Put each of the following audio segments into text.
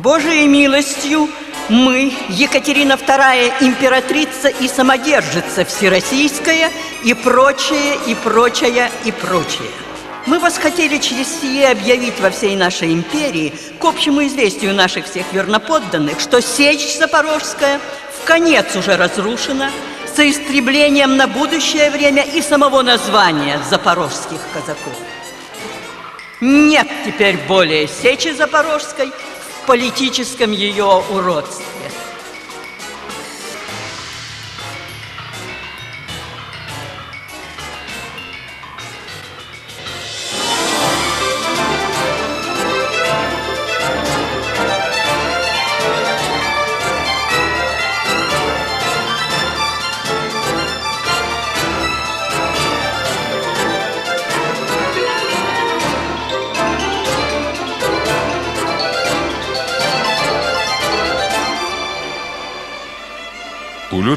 Божией милостью мы, Екатерина II, императрица и самодержица всероссийская, и прочее, и прочее, и прочее. Мы вас хотели через сие объявить во всей нашей империи, к общему известию наших всех верноподданных, что Сечь Запорожская в конец уже разрушена, с истреблением на будущее время и самого названия запорожских казаков. Нет теперь более Сечи Запорожской политическом ее уродстве.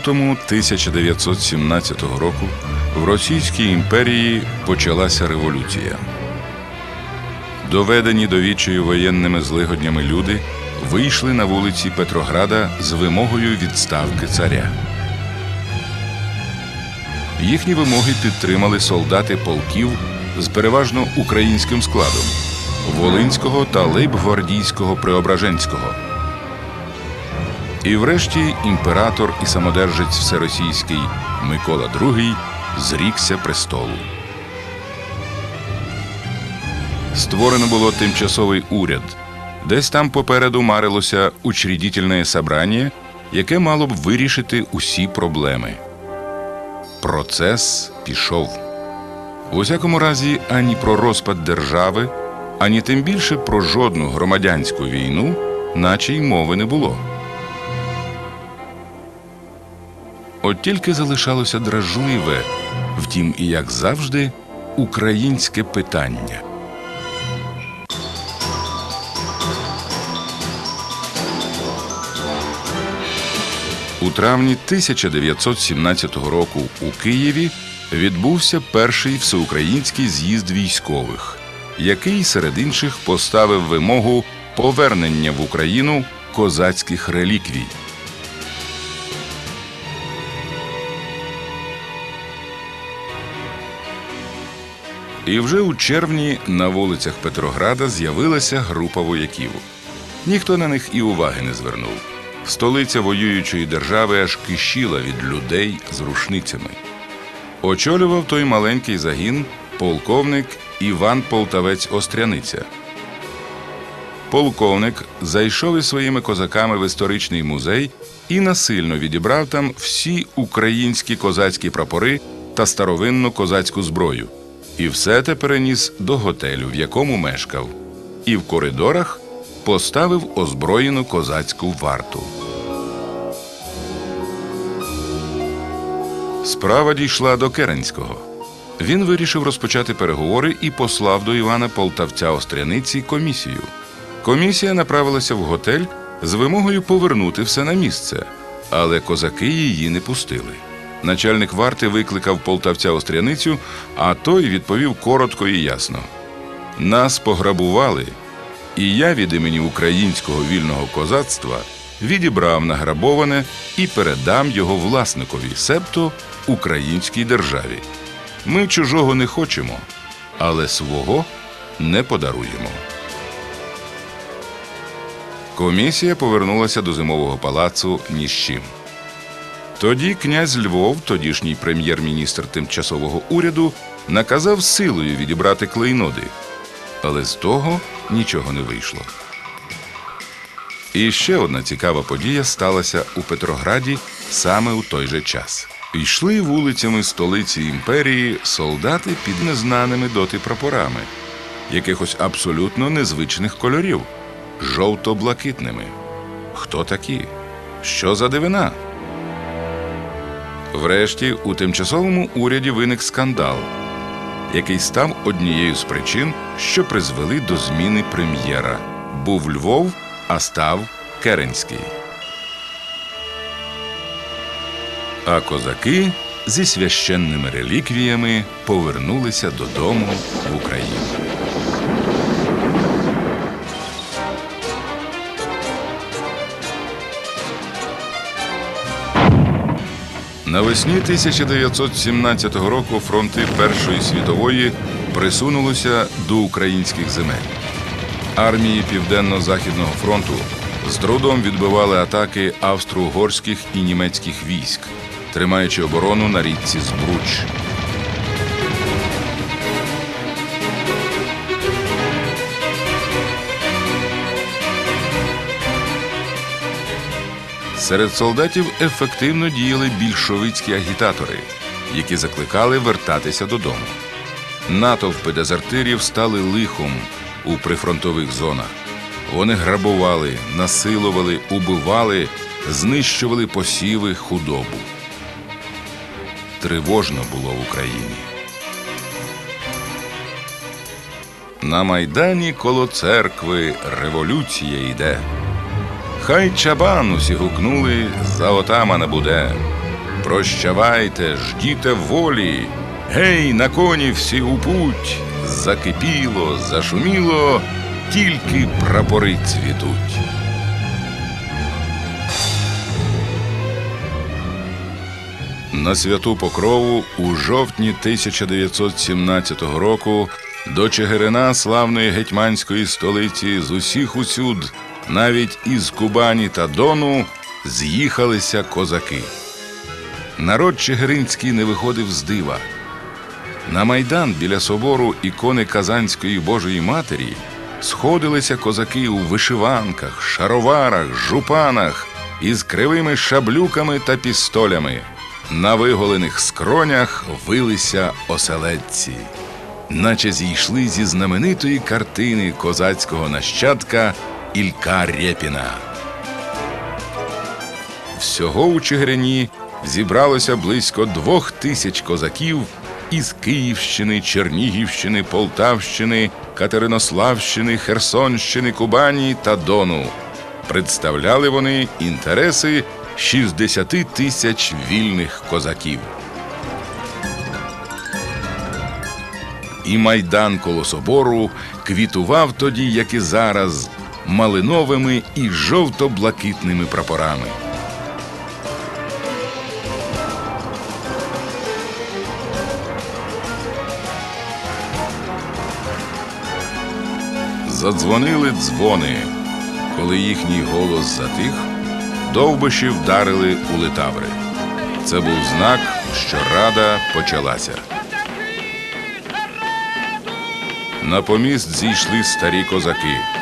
Лютому 1917 року в Російській імперії почалася революція. Доведені до відчаю воєнними злигоднями люди вийшли на вулиці Петрограда з вимогою відставки царя. Їхні вимоги підтримали солдати полків з переважно українським складом Волинського та Лейбгвардійського Преображенського. І врешті імператор і самодержець всеросійський Микола II зрікся престолу. Створено було тимчасовий уряд. Десь там попереду марилося учредительне собрання, яке мало б вирішити усі проблеми. Процес пішов. У всякому разі, ані про розпад держави, ані тим більше про жодну громадянську війну, наче й мови не було. От тільки залишалося дражливе, втім, і як завжди, українське питання. У травні 1917 року у Києві відбувся перший всеукраїнський з'їзд військових, який серед інших поставив вимогу повернення в Україну козацьких реліквій. І вже у червні на вулицях Петрограда з'явилася група вояків. Ніхто на них і уваги не звернув. Столиця воюючої держави аж кишіла від людей з рушницями. Очолював той маленький загін полковник Іван Полтавець Остряниця. Полковник зайшов із своїми козаками в історичний музей і насильно відібрав там всі українські козацькі прапори та старовинну козацьку зброю. І все те переніс до готелю, в якому мешкав, і в коридорах поставив озброєну козацьку варту. Справа дійшла до Керенського. Він вирішив розпочати переговори і послав до Івана Полтавця Остряниці комісію. Комісія направилася в готель з вимогою повернути все на місце, але козаки її не пустили. Начальник варти викликав полтавця Остряницю, а той відповів коротко і ясно: Нас пограбували, і я від імені українського вільного козацтва відібрав награбоване і передам його власникові, себто українській державі. Ми чужого не хочемо, але свого не подаруємо. Комісія повернулася до зимового палацу ні з чим. Тоді князь Львов, тодішній прем'єр-міністр тимчасового уряду, наказав силою відібрати клейноди, але з того нічого не вийшло. І ще одна цікава подія сталася у Петрограді саме у той же час. Йшли вулицями столиці імперії солдати під незнаними доти прапорами, якихось абсолютно незвичних кольорів, жовто-блакитними. Хто такі? Що за дивина? Врешті у тимчасовому уряді виник скандал, який став однією з причин, що призвели до зміни прем'єра. Був Львов, а став Керенський. А козаки зі священними реліквіями повернулися додому в Україну. Навесні 1917 року фронти Першої світової присунулися до українських земель. Армії Південно-Західного фронту з трудом відбивали атаки австро-угорських і німецьких військ, тримаючи оборону на річці Збруч. Серед солдатів ефективно діяли більшовицькі агітатори, які закликали вертатися додому. Натовпи дезертирів стали лихом у прифронтових зонах. Вони грабували, насилували, убивали, знищували посіви, худобу. Тривожно було в Україні. На майдані коло церкви революція йде. Хай чабан усі гукнули, за отамана буде. Прощавайте, ждіте волі, гей, на коні всі у путь. Закипіло, зашуміло, тільки прапори цвітуть. На святу Покрову у жовтні 1917 року до Чигирина славної гетьманської столиці з усіх усюд, навіть із Кубані та Дону, з'їхалися козаки. Народ Чигиринський не виходив з дива. На майдан біля собору ікони Казанської Божої Матері сходилися козаки у вишиванках, шароварах, жупанах із кривими шаблюками та пістолями. На виголених скронях вилися оселедці, наче зійшли зі знаменитої картини козацького нащадка Ілька Рєпіна. Всього у Чигирині зібралося близько двох тисяч козаків із Київщини, Чернігівщини, Полтавщини, Катеринославщини, Херсонщини, Кубані та Дону. Представляли вони інтереси 60 тисяч вільних козаків. І майдан коло собору квітував тоді, як і зараз, малиновими і жовто-блакитними прапорами. Задзвонили дзвони. Коли їхній голос затих, довбиші вдарили у литаври. Це був знак, що рада почалася. На поміст зійшли старі козаки.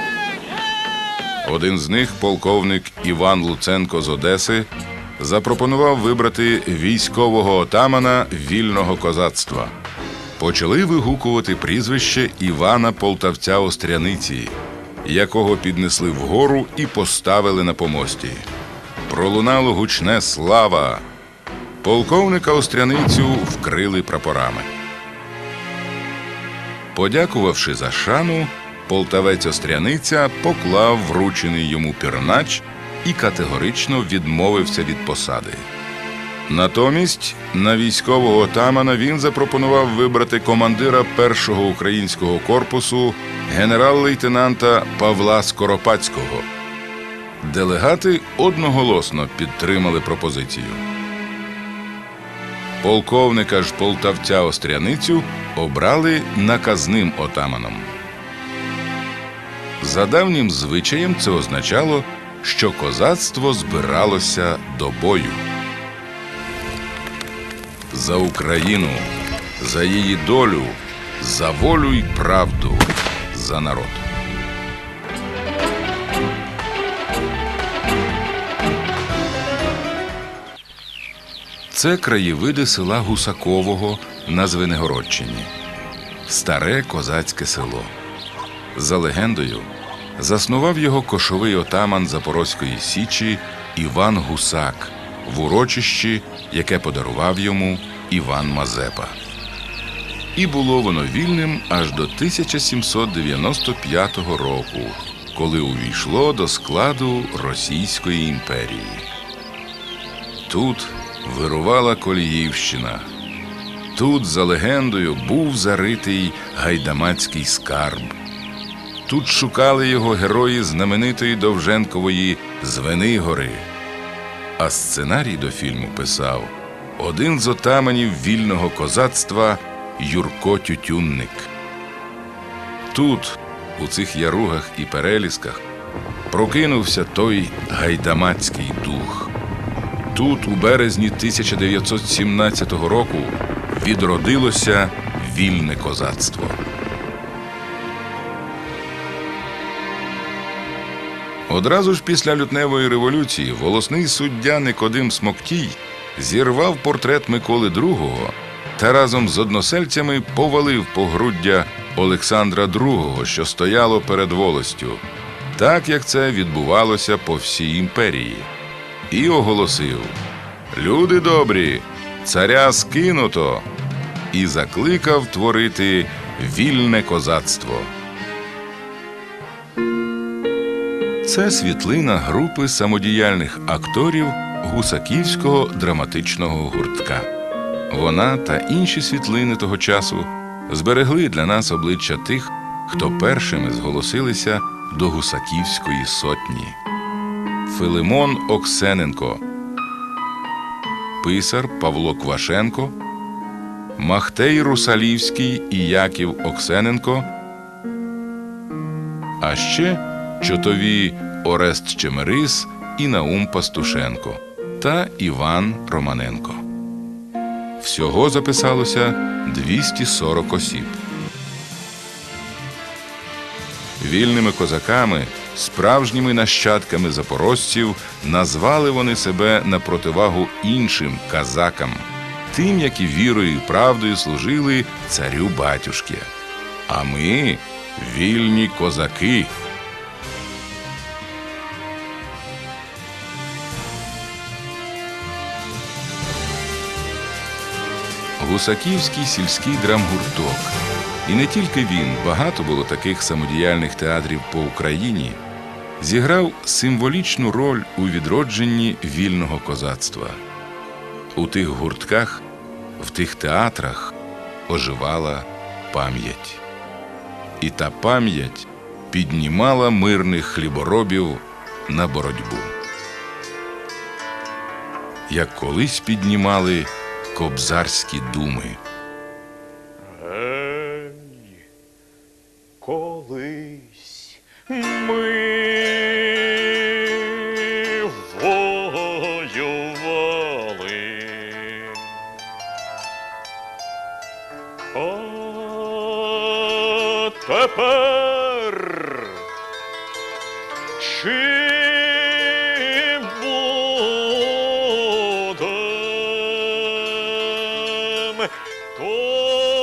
Один з них, полковник Іван Луценко з Одеси, запропонував вибрати військового отамана вільного козацтва. Почали вигукувати прізвище Івана Полтавця Остряниці, якого піднесли вгору і поставили на помості. Пролунало гучне слава. Полковника Остряницю вкрили прапорами. Подякувавши за шану, полтавець Остряниця поклав вручений йому пірнач і категорично відмовився від посади. Натомість на військового отамана він запропонував вибрати командира першого українського корпусу генерал-лейтенанта Павла Скоропадського. Делегати одноголосно підтримали пропозицію. Полковника ж полтавця Остряницю обрали наказним отаманом. За давнім звичаєм це означало, що козацтво збиралося до бою. За Україну, за її долю, за волю й правду, за народ. Це краєвиди села Гусакового на Звенигородчині. Старе козацьке село. За легендою, заснував його кошовий отаман Запорозької Січі Іван Гусак в урочищі, яке подарував йому Іван Мазепа. І було воно вільним аж до 1795 року, коли увійшло до складу Російської імперії. Тут вирувала Коліївщина. Тут, за легендою, був заритий гайдамацький скарб. Тут шукали його герої знаменитої Довженкової Звенигори. А сценарій до фільму писав один з отаманів вільного козацтва Юрко Тютюнник. Тут, у цих яругах і перелісках, прокинувся той гайдамацький дух. Тут, у березні 1917 року, відродилося вільне козацтво. Одразу ж після лютневої революції волосний суддя Никодим Смоктій зірвав портрет Миколи II та разом з односельцями повалив погруддя Олександра II, що стояло перед волостю, так як це відбувалося по всій імперії, і оголосив: Люди добрі, царя скинуто, і закликав творити вільне козацтво. Це світлина групи самодіяльних акторів гусаківського драматичного гуртка. Вона та інші світлини того часу зберегли для нас обличчя тих, хто першими зголосилися до гусаківської сотні. Филимон Оксененко, писар Павло Квашенко, Махтей Русалівський і Яків Оксененко. А ще чотові Орест Чемерис і Наум Пастушенко та Іван Романенко. Всього записалося 240 осіб. Вільними козаками, справжніми нащадками запорожців, назвали вони себе на противагу іншим казакам, тим, які вірою і правдою служили царю батюшки. А ми вільні козаки. Гусаківський сільський драмгурток. І не тільки він, багато було таких самодіяльних театрів по Україні, зіграв символічну роль у відродженні вільного козацтва. У тих гуртках, в тих театрах оживала пам'ять. І та пам'ять піднімала мирних хліборобів на боротьбу. Як колись піднімали кобзарські думи. То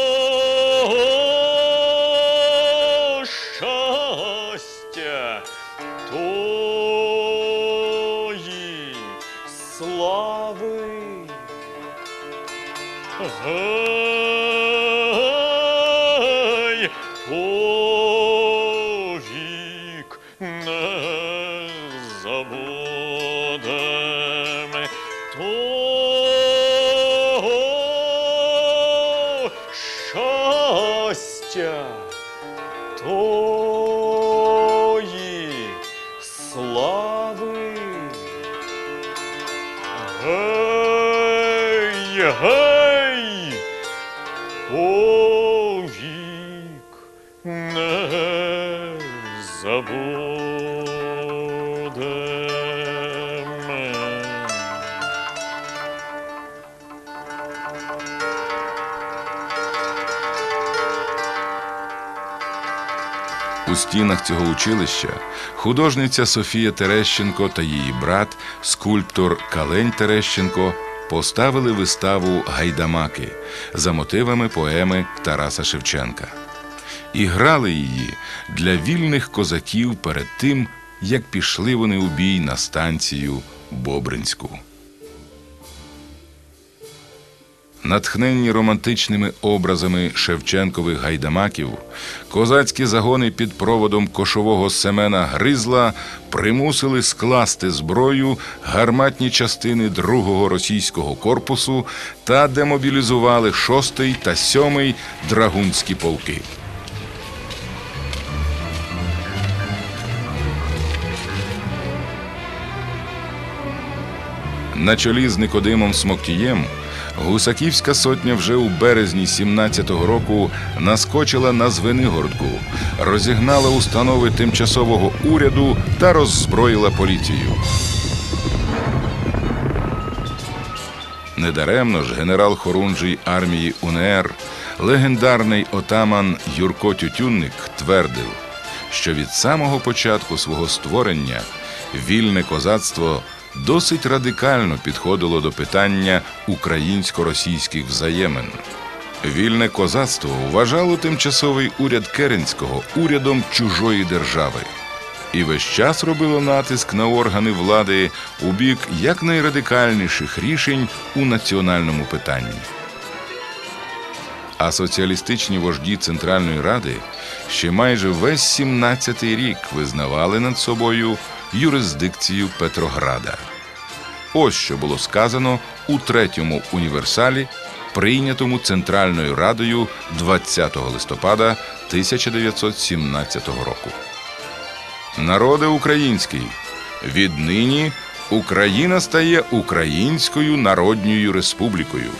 забудем. У стінах цього училища художниця Софія Терещенко та її брат, скульптор Калень Терещенко, поставили виставу Гайдамаки за мотивами поеми Тараса Шевченка і грали її для вільних козаків перед тим, як пішли вони у бій на станцію Бобринську. Натхненні романтичними образами Шевченкових гайдамаків, козацькі загони під проводом кошового Семена Гризла примусили скласти зброю гарматні частини другого російського корпусу та демобілізували шостий та сьомий драгунські полки. На чолі з Никодимом Смоктієм Гусаківська сотня вже у березні 17-го року наскочила на Звенигородку, розігнала установи тимчасового уряду та роззброїла поліцію. Недаремно ж генерал Хорунжий армії УНР, легендарний отаман Юрко Тютюнник твердив, що від самого початку свого створення вільне козацтво досить радикально підходило до питання українсько-російських взаємин. Вільне козацтво вважало тимчасовий уряд Керенського урядом чужої держави і весь час робило натиск на органи влади у бік якнайрадикальніших рішень у національному питанні. А соціалістичні вожді Центральної Ради ще майже весь 17-й рік визнавали над собою юрисдикцію Петрограда. Ось що було сказано у третьому універсалі, прийнятому Центральною Радою 20 листопада 1917 року. Народе український, віднині Україна стає Українською Народньою Республікою,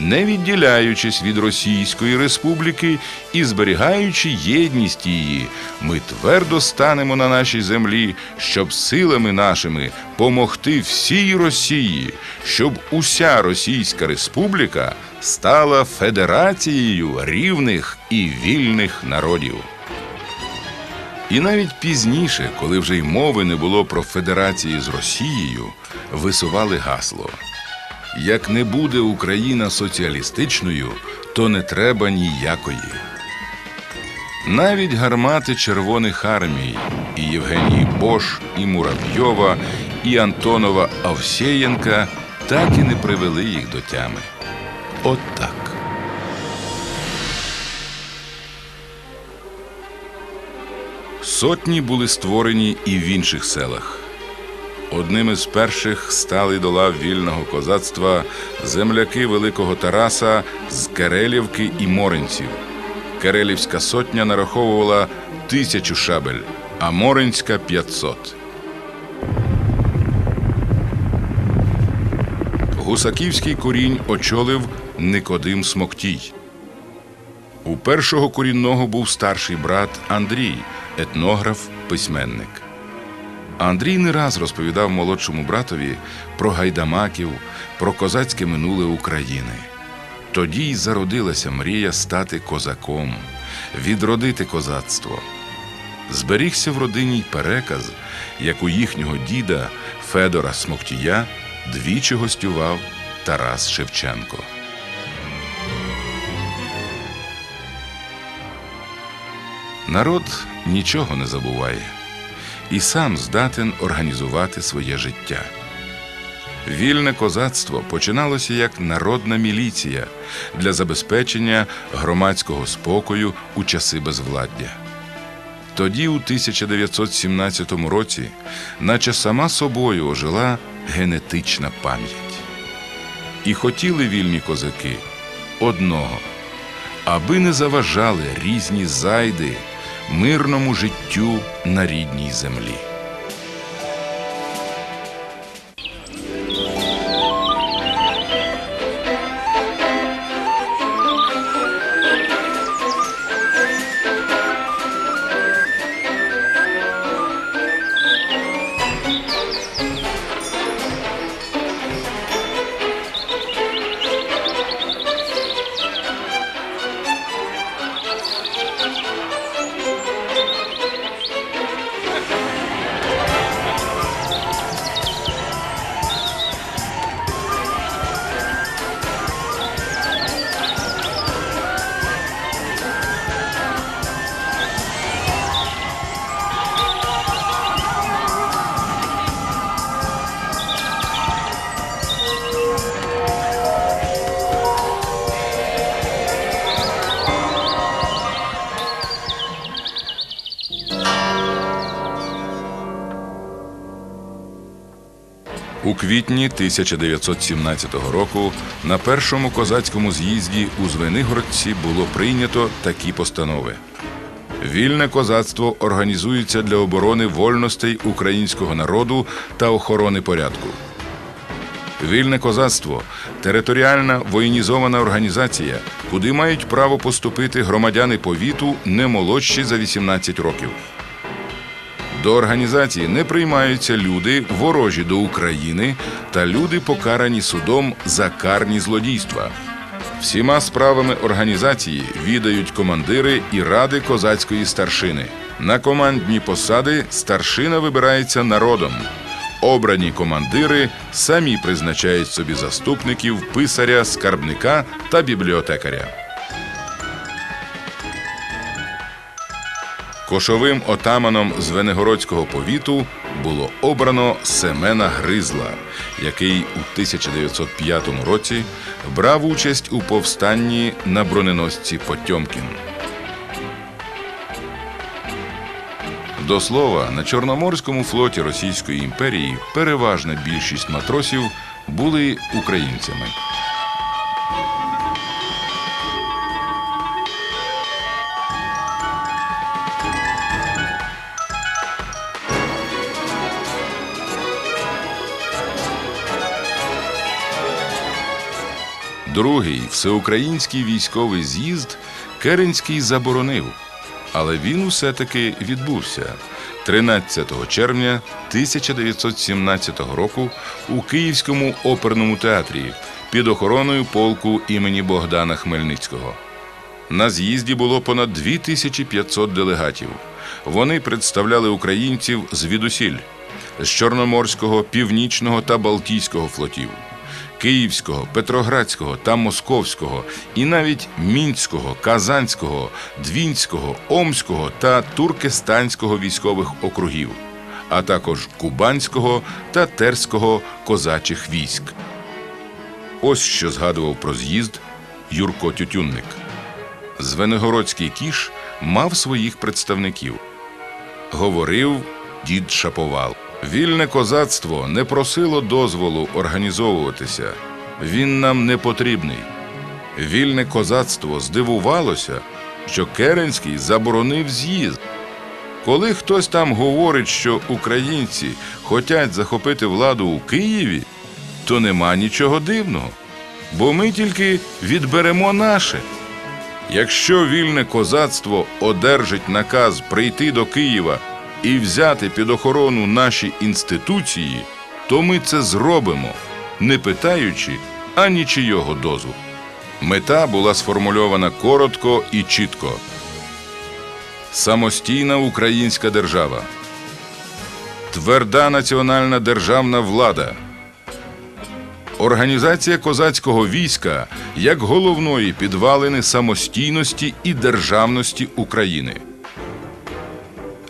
не відділяючись від Російської Республіки і зберігаючи єдність її, ми твердо станемо на нашій землі, щоб силами нашими помогти всій Росії, щоб уся Російська Республіка стала федерацією рівних і вільних народів. І навіть пізніше, коли вже й мови не було про федерації з Росією, висували гасло: як не буде Україна соціалістичною, то не треба ніякої. Навіть гармати Червоних армій і Євгенії Бош, і Муравйова, і Антонова Овсєєнка так і не привели їх до тями. От так. Сотні були створені і в інших селах. Одним із перших стали до лав вільного козацтва земляки Великого Тараса з Керелівки і Моринців. Керелівська сотня нараховувала тисячу шабель, а Моринська 500. Гусаківський корінь очолив Никодим Смоктій. У першого корінного був старший брат Андрій, етнограф, письменник. Андрій не раз розповідав молодшому братові про гайдамаків, про козацьке минуле України. Тоді й зародилася мрія стати козаком, відродити козацтво. Зберігся в родині й переказ, як у їхнього діда Федора Смоктія двічі гостював Тарас Шевченко. Народ нічого не забуває і сам здатен організувати своє життя. Вільне козацтво починалося як народна міліція для забезпечення громадського спокою у часи безвладдя. Тоді, у 1917 році, наче сама собою ожила генетична пам'ять. І хотіли вільні козаки одного, аби не заважали різні зайди мирному життю на рідній землі. У квітні 1917 року на першому козацькому з'їзді у Звенигородці було прийнято такі постанови. Вільне козацтво організується для оборони вольностей українського народу та охорони порядку. Вільне козацтво територіальна воєнізована організація, куди мають право поступити громадяни повіту не молодші за 18 років. До організації не приймаються люди, ворожі до України та люди, покарані судом за карні злодійства. Всіма справами організації відають командири і ради козацької старшини. На командні посади старшина вибирається народом. Обрані командири самі призначають собі заступників, писаря, скарбника та бібліотекаря. Кошовим отаманом з Венегородського повіту було обрано Семена Гризла, який у 1905 році брав участь у повстанні на броненосці Потьомкін. До слова, на Чорноморському флоті Російської імперії переважна більшість матросів були українцями. Другий всеукраїнський військовий з'їзд Керенський заборонив, але він усе-таки відбувся 13 червня 1917 року у Київському оперному театрі під охороною полку імені Богдана Хмельницького. На з'їзді було понад 2500 делегатів. Вони представляли українців звідусіль з Чорноморського, Північного та Балтійського флотів. Київського, Петроградського та Московського, і навіть Мінського, Казанського, Двінського, Омського та Туркестанського військових округів, а також Кубанського та Терського козачих військ. Ось що згадував про з'їзд Юрко Тютюнник. Звенигородський кіш мав своїх представників. Говорив дід Шаповал. Вільне козацтво не просило дозволу організовуватися. Він нам не потрібний. Вільне козацтво здивувалося, що Керенський заборонив з'їзд. Коли хтось там говорить, що українці хочуть захопити владу у Києві, то нема нічого дивного, бо ми тільки відберемо наше. Якщо вільне козацтво одержить наказ прийти до Києва і взяти під охорону наші інституції, то ми це зробимо, не питаючи ані чийого дозволу. Мета була сформульована коротко і чітко. Самостійна українська держава, тверда національна державна влада. Організація козацького війська як головної підвалини самостійності і державності України.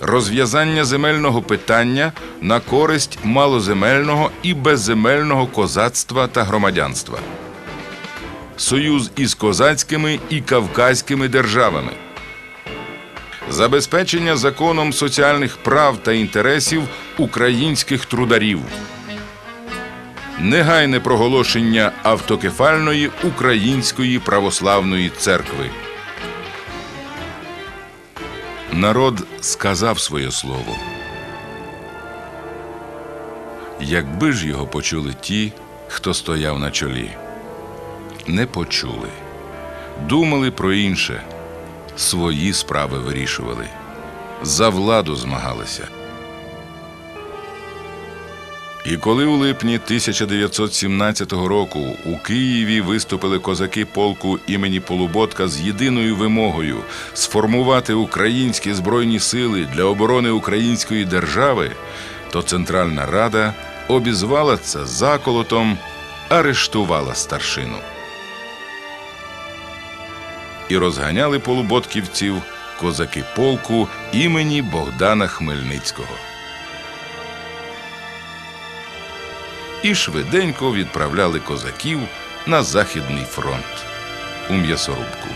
Розв'язання земельного питання на користь малоземельного і безземельного козацтва та громадянства. Союз із козацькими і кавказькими державами. Забезпечення законом соціальних прав та інтересів українських трударів негайне проголошення автокефальної Української православної церкви. Народ сказав своє слово. Якби ж його почули ті, хто стояв на чолі, не почули, думали про інше, свої справи вирішували, за владу змагалися. І коли у липні 1917 року у Києві виступили козаки полку імені Полуботка з єдиною вимогою сформувати українські збройні сили для оборони української держави, то Центральна Рада обізвала це заколотом, арештувала старшину. І розганяли полуботківців козаки полку імені Богдана Хмельницького. І швиденько відправляли козаків на Західний фронт у м'ясорубку.